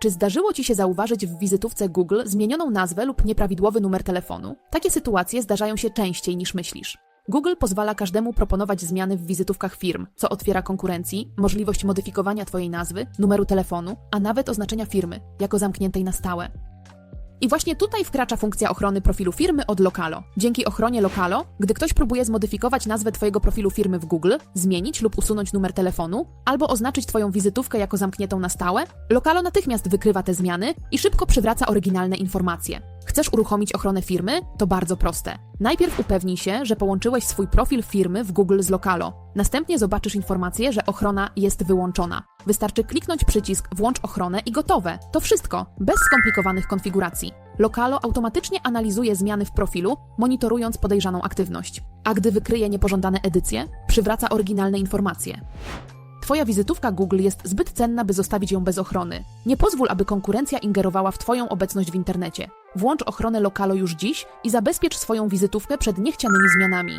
Czy zdarzyło Ci się zauważyć w wizytówce Google zmienioną nazwę lub nieprawidłowy numer telefonu? Takie sytuacje zdarzają się częściej niż myślisz. Google pozwala każdemu proponować zmiany w wizytówkach firm, co otwiera konkurencji, możliwość modyfikowania Twojej nazwy, numeru telefonu, a nawet oznaczenia firmy, jako zamkniętej na stałe. I właśnie tutaj wkracza funkcja ochrony profilu firmy od Lokalo. Dzięki ochronie Lokalo, gdy ktoś próbuje zmodyfikować nazwę Twojego profilu firmy w Google, zmienić lub usunąć numer telefonu, albo oznaczyć Twoją wizytówkę jako zamkniętą na stałe, Lokalo natychmiast wykrywa te zmiany i szybko przywraca oryginalne informacje. Chcesz uruchomić ochronę firmy? To bardzo proste. Najpierw upewnij się, że połączyłeś swój profil firmy w Google z Lokalo. Następnie zobaczysz informację, że ochrona jest wyłączona. Wystarczy kliknąć przycisk Włącz ochronę i gotowe. To wszystko, bez skomplikowanych konfiguracji. Lokalo automatycznie analizuje zmiany w profilu, monitorując podejrzaną aktywność. A gdy wykryje niepożądane edycje, przywraca oryginalne informacje. Twoja wizytówka Google jest zbyt cenna, by zostawić ją bez ochrony. Nie pozwól, aby konkurencja ingerowała w Twoją obecność w internecie. Włącz ochronę Lokalo już dziś i zabezpiecz swoją wizytówkę przed niechcianymi zmianami.